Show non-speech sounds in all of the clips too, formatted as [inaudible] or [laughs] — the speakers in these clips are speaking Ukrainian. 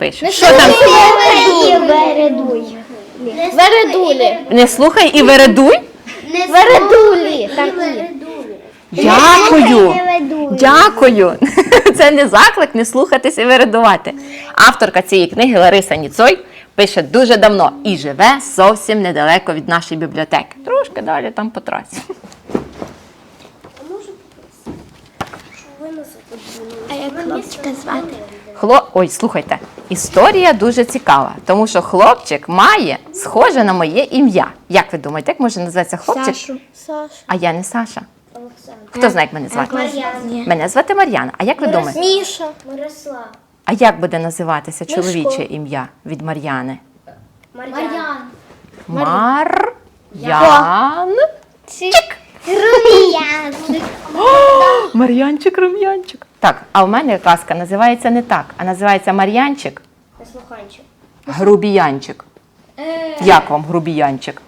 пише. Що там? Вередуй. Вередулі. Не слухай і вередуй. Вередулі. Там і. Дякую. Дякую. [laughs] Це не заклик не слухатися і вередувати. Авторка цієї книги Лариса Ніцой пише дуже давно і живе зовсім недалеко від нашої бібліотеки. Трошки далі там по трасі. А як хлопчика звати? Хло... Ой, слухайте, історія дуже цікава, тому що хлопчик має схоже на моє ім'я. Як ви думаєте, як може називатися хлопчик? Саша. А я не Саша. Хто знає, як мене звати? Ні. Мене звати Мар'яна. А як ви думаєте? Міша. Мирослав. А як буде називатися чоловіче ім'я від Мар'яни? Мар'ян. Мар'ян. Чик. Руміян. Мар'янчик, рум'янчик. [gasps] Так, а в мене казка називається не так, а називається Мар'янчик, Слуханчик. грубіянчик. Як вам грубіянчик?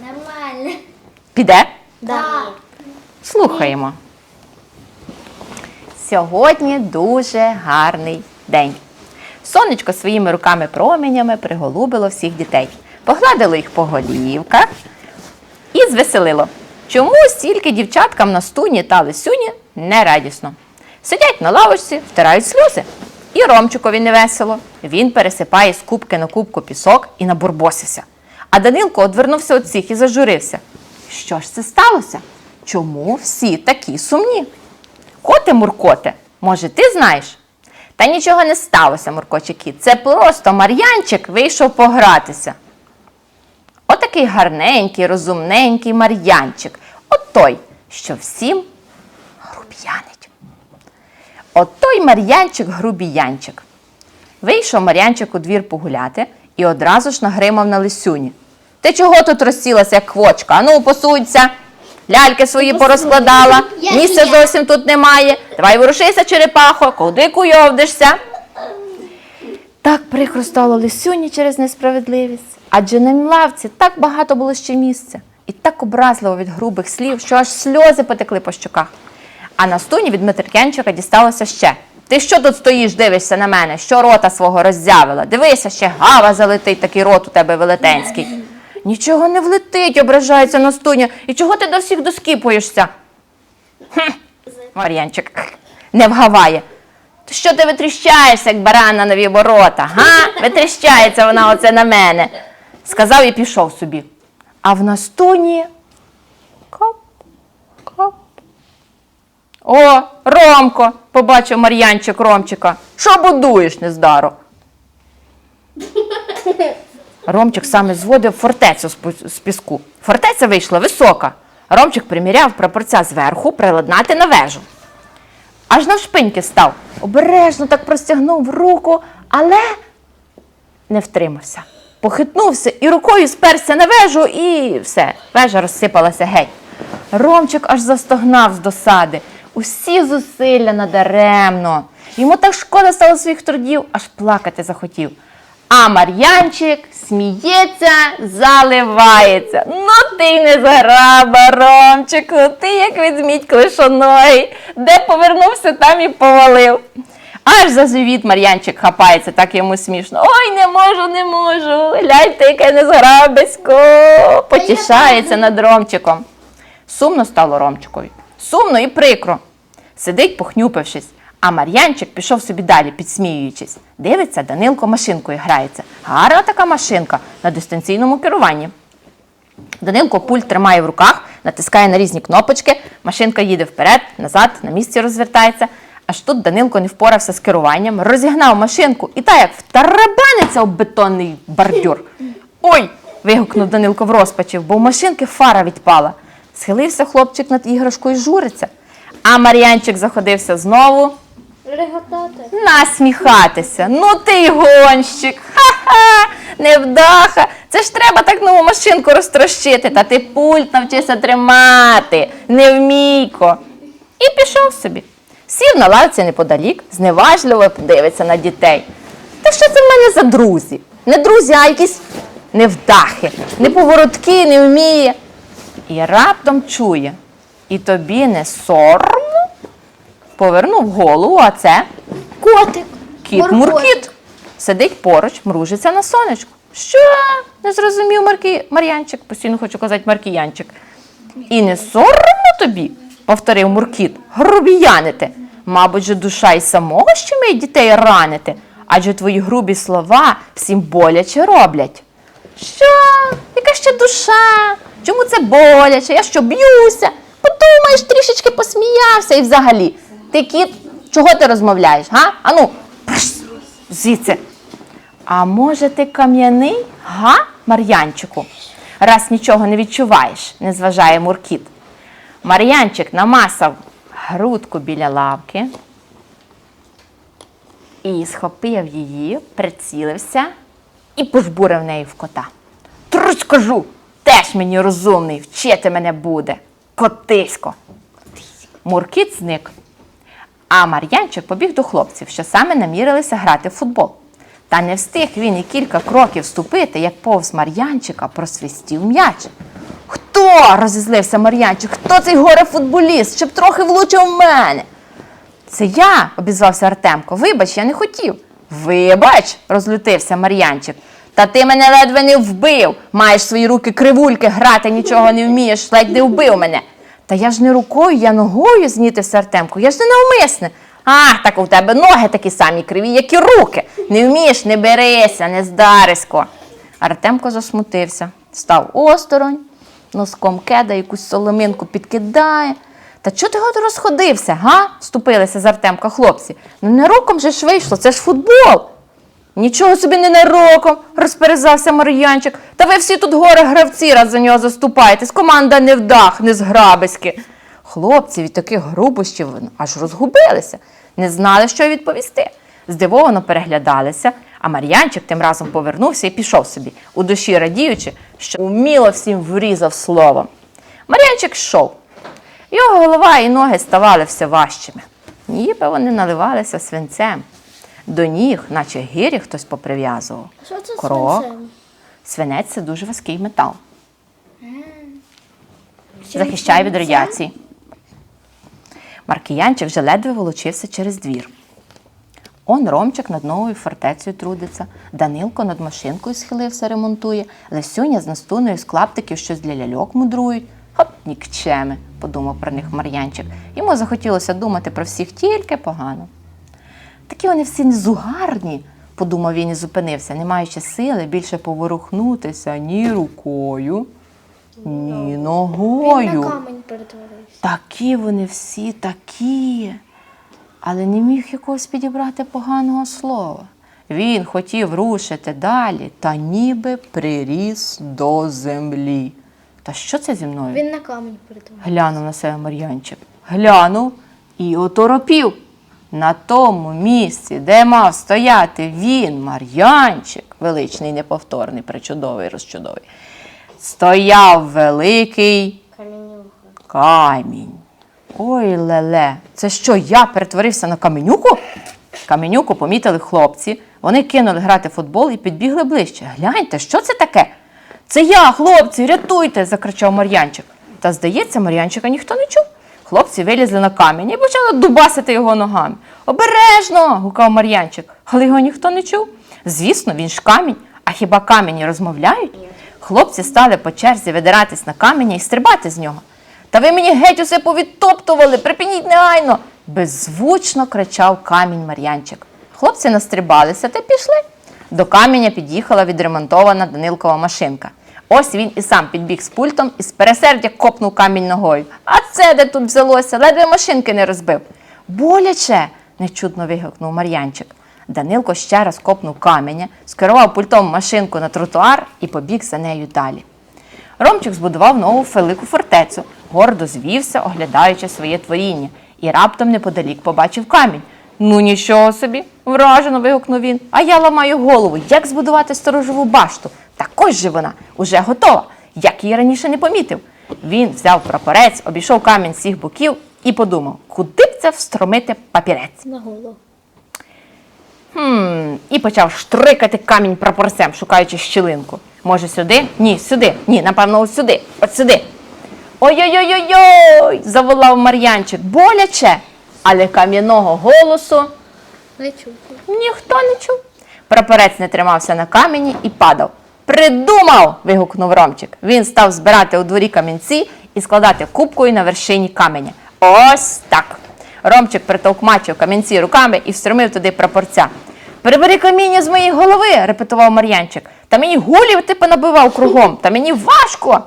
Нормально. Піде? Да. Слухаємо. Сьогодні дуже гарний день. Сонечко своїми руками променями приголубило всіх дітей, погладило їх по голівках і звеселило. Чому стільки дівчаткам на стуні та лисюні нерадісно? Сидять на лавочці, втирають сльози. І Ромчикові невесело. Він пересипає з кубки на кубку пісок і набурбосився. А Данилко одвернувся від всіх і зажурився. Що ж це сталося? Чому всі такі сумні? Коте Муркоте, може, ти знаєш? Та нічого не сталося, Муркоче. Це просто Мар'янчик вийшов погратися. Отакий гарненький, розумненький Мар'янчик. От той, що всім груб'янить. От той Мар'янчик грубіянчик. Вийшов Мар'янчик у двір погуляти і одразу ж нагримав на лисюні. Ти чого тут розсілася, як квочка? Ану, посудься. Ляльки свої порозкладала, місця зовсім тут немає. Давай ворушися, черепахо, куди куйовдишся. Так прикро стало Лисюні через несправедливість. Адже на лавці так багато було ще місця, і так образливо від грубих слів, що аж сльози потекли по щоках. А на стуні від Митрикянчика дісталося ще. Ти що тут стоїш, дивишся на мене? Що рота свого роззявила? Дивися, ще гава залетить такий рот у тебе велетенський. Нічого не влетить, ображається Настуня. І чого ти до всіх доскіпуєшся? Мар'янчик не вгаває. То що ти витріщаєшся, як баран на нові ворота? Га? Витріщається вона оце на мене. Сказав і пішов собі. А в Настуні О, Ромко, побачив Мар'янчик Ромчика. Що будуєш, нездаро? Ромчик саме зводив фортецю з піску. Фортеця вийшла висока. Ромчик приміряв прапорця зверху приладнати на вежу. Аж навшпиньки став. Обережно так простягнув руку, але не втримався. Похитнувся і рукою сперся на вежу, і все, вежа розсипалася геть. Ромчик аж застогнав з досади. Усі зусилля надаремно. Йому так шкода стало своїх трудів, аж плакати захотів. А Мар'янчик сміється, заливається. Ну ти не заграба, Ромчику, ти як ведмідь клишоногий. Де повернувся, там і повалив. Аж за живіт Мар'янчик хапається, так йому смішно. Ой, не можу, не можу. Гляньте, яке незграбисько. Потішається над Ромчиком. Сумно стало Ромчикові. Сумно і прикро. Сидить, похнюпившись, а Мар'янчик пішов собі далі, підсміюючись. Дивиться, Данилко машинкою грається. Гарна така машинка на дистанційному керуванні. Данилко пульт тримає в руках, натискає на різні кнопочки, машинка їде вперед, назад, на місці розвертається. Аж тут Данилко не впорався з керуванням, розігнав машинку і та як втарабаниться об бетонний бордюр. Ой! вигукнув Данилко в розпачі, бо у машинки фара відпала. Схилився хлопчик над іграшкою і журиться. А Мар'янчик заходився знову Реготати. насміхатися. Ну ти гонщик. Ха-ха, невдаха. Це ж треба так нову машинку розтрощити, та ти пульт навчися тримати, невмійко. І пішов собі. Сів на лавці неподалік, зневажливо дивиться на дітей. Та що це в мене за друзі? Не друзі, а якісь невдахи, не поворотки, не вміє. І раптом чує. І тобі не соромно? Повернув голову, а це Котик. Кіт Муркіт. сидить поруч, мружиться на сонечку. Що? Не зрозумів Марки... Мар'янчик, постійно хочу казати Маркіянчик. І не соромно тобі, повторив Муркіт, грубіянити. Мабуть, же душа й самого що вміє дітей ранити, адже твої грубі слова всім боляче роблять. Що? Яка ще душа? Чому це боляче? Я що б'юся? Подумаєш, трішечки посміявся і взагалі. Ти кіт, чого ти розмовляєш? Га? Ану, звідси. А може ти кам'яний, га, Мар'янчику? Раз нічого не відчуваєш, не зважає Муркіт. Мар'янчик намасав грудку біля лавки і схопив її, прицілився і пожбурив нею в кота. Трусь кажу, теж мені розумний, вчити мене буде. Котисько. Муркіт зник. А Мар'янчик побіг до хлопців, що саме намірилися грати в футбол. Та не встиг він і кілька кроків ступити, як повз Мар'янчика просвистів м'яч. Хто? розізлився Мар'янчик. Хто цей горе футболіст, щоб трохи влучив в мене? Це я, обізвався Артемко. Вибач, я не хотів. Вибач, розлютився Мар'янчик. Та ти мене ледве не вбив. Маєш свої руки кривульки, грати нічого не вмієш, ледь не вбив мене. Та я ж не рукою, я ногою знітився Артемко. Я ж не навмисне. Ах, так у тебе ноги такі самі криві, як і руки. Не вмієш, не берися, не здарисько. Артемко засмутився, став осторонь, носком кеда якусь соломинку підкидає. Та чого ти от розходився, га? вступилися з Артемка хлопці. Ну не роком же ж вийшло, це ж футбол. Нічого собі не нароком, розперезався Мар'янчик. Та ви всі тут горе гравці раз за нього заступаєтесь. Команда не вдах, не зграбиськи. Хлопці від таких грубощів аж розгубилися, не знали, що відповісти. Здивовано переглядалися, а Мар'янчик тим разом повернувся і пішов собі, у душі радіючи, що вміло всім врізав словом. Мар'янчик йшов. Його голова і ноги ставали все важчими, ніби вони наливалися свинцем. До ніг, наче гирі хтось поприв'язував. Що це Крок. свинцем? Свинець це дуже важкий метал. Захищає від радіації. Маркіянчик вже ледве волочився через двір. Он Ромчик над новою фортецею трудиться, Данилко над машинкою схилився, ремонтує, Лесюня з настуною з клаптиків щось для ляльок мудрують. От нікчеми, подумав про них Мар'янчик. Йому захотілося думати про всіх тільки погано. Такі вони всі незугарні, подумав він і зупинився, не маючи сили більше поворухнутися ні рукою, ні ногою. Він на камень перетворився. Такі вони всі такі. Але не міг якогось підібрати поганого слова. Він хотів рушити далі, та ніби приріс до землі. Та що це зі мною? Він на камень перетворився. Глянув на себе Мар'янчик. Глянув і оторопів. На тому місці, де мав стояти він, Мар'янчик, величний, неповторний, причудовий, розчудовий, стояв великий камінь. Ой, леле, це що, я перетворився на каменюку? Каменюку помітили хлопці. Вони кинули грати в футбол і підбігли ближче. Гляньте, що це таке? Це я, хлопці, рятуйте! закричав Мар'янчик. Та здається, Мар'янчика ніхто не чув. Хлопці вилізли на камінь і почали дубасити його ногами. Обережно! гукав Мар'янчик, але його ніхто не чув. Звісно, він ж камінь, а хіба камені розмовляють? Хлопці стали по черзі видиратись на камені і стрибати з нього. Та ви мені геть усе повідтоптували, припиніть негайно. Беззвучно кричав камінь Мар'янчик. Хлопці настрибалися та пішли. До каменя під'їхала відремонтована Данилкова машинка. Ось він і сам підбіг з пультом і з пересердя копнув камінь ногою. А це де тут взялося? Ледве машинки не розбив. Боляче. нечутно вигукнув Мар'янчик. Данилко ще раз копнув каменя, скерував пультом машинку на тротуар і побіг за нею далі. Ромчик збудував нову велику фортецю, гордо звівся, оглядаючи своє творіння, і раптом неподалік побачив камінь. Ну нічого собі, вражено вигукнув він. А я ламаю голову, як збудувати сторожову башту. Так ось же вона, уже готова, як її раніше не помітив. Він взяв прапорець, обійшов камінь з всіх боків і подумав, куди б це встромити папірець. На голову. Хм, і почав штрикати камінь прапорцем, шукаючи щілинку. Може, сюди? Ні, сюди. Ні, напевно, ось сюди. От сюди. Ой-ой-ой-ой! заволав Мар'янчик. Боляче. Але кам'яного голосу Не чути. ніхто не чув. Прапорець не тримався на камені і падав. Придумав! вигукнув Ромчик. Він став збирати у дворі камінці і складати кубкою на вершині каменя. Ось так. Ромчик притовкмачив камінці руками і встромив туди прапорця. Прибери каміння з моєї голови, репетував Мар'янчик. Та мені гулів ти понабивав кругом, та мені важко.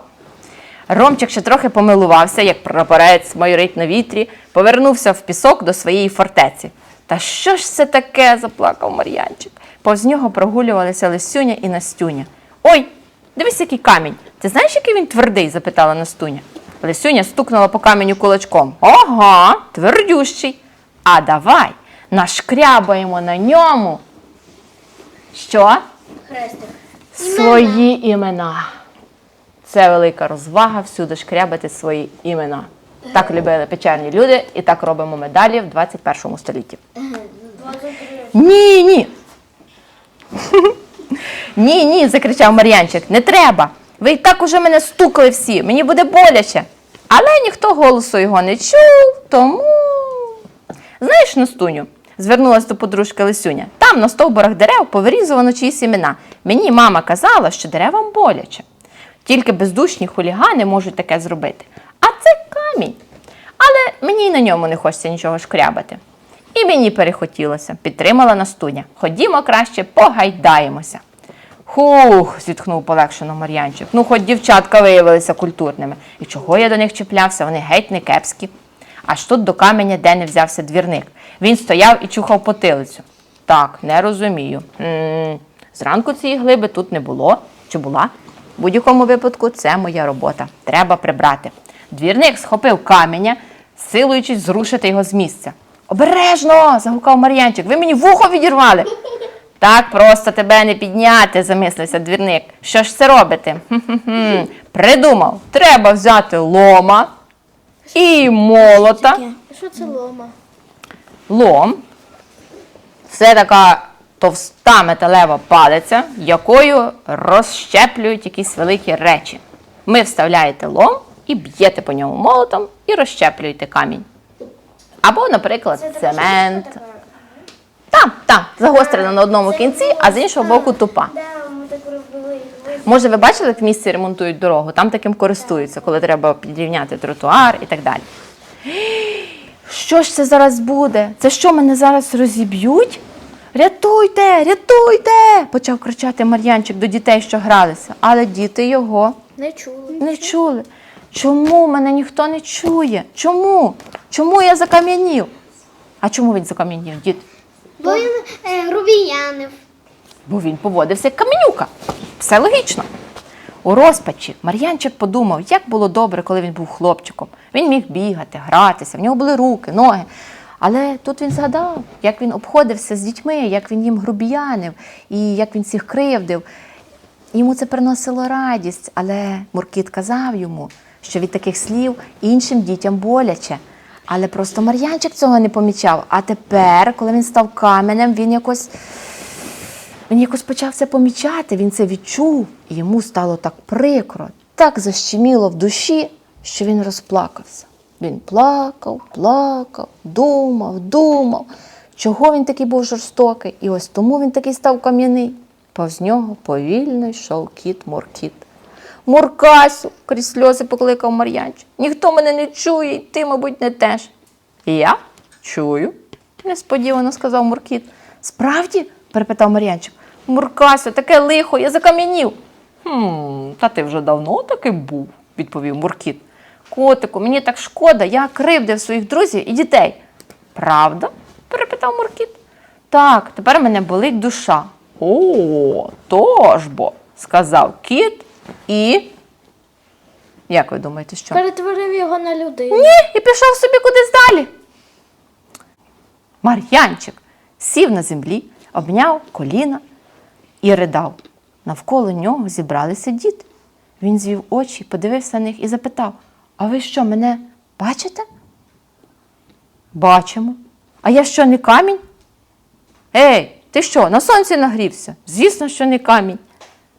Ромчик ще трохи помилувався, як прапорець майорить на вітрі, повернувся в пісок до своєї фортеці. Та що ж це таке? заплакав Мар'янчик. Повз нього прогулювалися Лисюня і Настюня. Ой, дивись, який камінь. Ти знаєш, який він твердий? запитала Настуня. Лисюня стукнула по каменю кулачком. Ага, твердющий. А давай нашкрябаємо на ньому. Що? Хрестик. Свої імена. Це велика розвага всюди шкрябати свої імена. Так любили печерні люди, і так робимо ми далі в 21 столітті. Ні, ні. Ні, ні, закричав Мар'янчик, не треба. Ви і так уже мене стукали всі, мені буде боляче. Але ніхто голосу його не чув, тому. Знаєш, Настуню, звернулася до подружки Лисюня. Там на стовбурах дерев повирізувано чиїсь імена. Мені мама казала, що деревам боляче. Тільки бездушні хулігани можуть таке зробити. А це камінь. Але мені й на ньому не хочеться нічого шкрябати. І мені перехотілося, підтримала Настуня. Ходімо краще, погайдаємося. Хух, зітхнув полегшено Мар'янчик. Ну, хоч дівчатка виявилися культурними. І чого я до них чіплявся? Вони геть не кепські. Аж тут до каменя де не взявся двірник. Він стояв і чухав потилицю. Так, не розумію. м зранку цієї глиби тут не було. Чи була? В будь-якому випадку це моя робота. Треба прибрати. Двірник схопив каменя, силуючись зрушити його з місця. Обережно! загукав Мар'янчик. Ви мені вухо відірвали. [laughs] Так просто тебе не підняти, замислився двірник. Що ж це робити? [laughs] Придумав, треба взяти лома і молота. Що це лома? Лом це така товста металева палиця, якою розщеплюють якісь великі речі. Ми вставляєте лом і б'єте по ньому молотом і розщеплюєте камінь. Або, наприклад, цемент. Там, там, загострена на одному кінці, а з іншого боку тупа. Так. Може, ви бачили, як в місті ремонтують дорогу? Там таким користуються, коли треба підрівняти тротуар і так далі. Що ж це зараз буде? Це що мене зараз розіб'ють? Рятуйте, рятуйте! почав кричати Мар'янчик до дітей, що гралися. Але діти його Не чули. не чули. Чому мене ніхто не чує? Чому? Чому я закам'янів? А чому він закам'янів, дід? Бо він е, грубіянив. Бо він поводився як каменюка. Все логічно. У розпачі Мар'янчик подумав, як було добре, коли він був хлопчиком. Він міг бігати, гратися, в нього були руки, ноги. Але тут він згадав, як він обходився з дітьми, як він їм грубіянив і як він всіх кривдив. Йому це приносило радість, але Муркіт казав йому, що від таких слів іншим дітям боляче. Але просто Мар'янчик цього не помічав. А тепер, коли він став каменем, він якось він якось почав це помічати, він це відчув, і йому стало так прикро, так защеміло в душі, що він розплакався. Він плакав, плакав, думав, думав, чого він такий був жорстокий, і ось тому він такий став кам'яний. Повз нього повільно йшов кіт Муркіт. Муркасю, крізь сльози покликав Мар'янчик. Ніхто мене не чує, і ти, мабуть, не теж. Я чую, несподівано сказав Муркіт. Справді? перепитав Мар'янчик. Муркасю, таке лихо, я закам'янів. Хм, та ти вже давно таким був, відповів Муркіт. Котику, мені так шкода, я кривдив своїх друзів і дітей. Правда? перепитав Муркіт. Так, тепер мене болить душа. О, тож бо, сказав кіт і. Як ви думаєте, що? Перетворив його на людину. Ні, і пішов собі кудись далі. Мар'янчик сів на землі, обняв коліна і ридав. Навколо нього зібралися діти. Він звів очі, подивився на них і запитав: А ви що, мене бачите? Бачимо. А я що, не камінь? Ей, ти що, на сонці нагрівся? Звісно, що не камінь.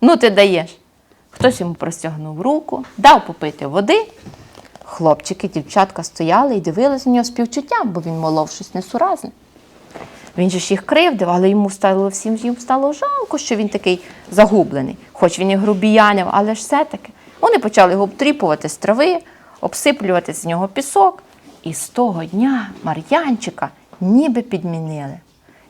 Ну, ти даєш. Хтось йому простягнув руку, дав попити води. Хлопчики, дівчатка стояли і дивилися на нього співчуттям, бо він молов щось несуразне. Він же ж їх кривдив, але йому стало всім їм стало жалко, що він такий загублений. Хоч він і грубіянив, але ж все-таки. Вони почали його обтріпувати з трави, обсиплювати з нього пісок. І з того дня Мар'янчика ніби підмінили.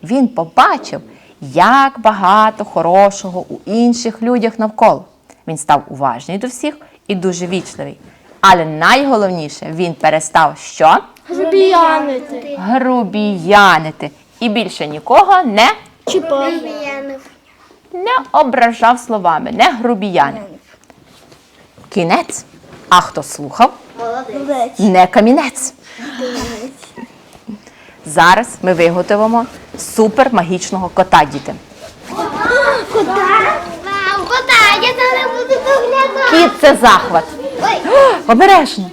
Він побачив, як багато хорошого у інших людях навколо. Він став уважний до всіх і дуже вічливий. Але найголовніше, він перестав що? Грубіянити. Грубіянити. І більше нікого не, Чіпав. Не ображав словами, не грубіянив. Кінець. А хто слухав? Молодець. не камінець. Зараз ми виготовимо супермагічного кота, діти. Кота? Я зараз буду доглядати. Кіт це захват. Ой, Обережно.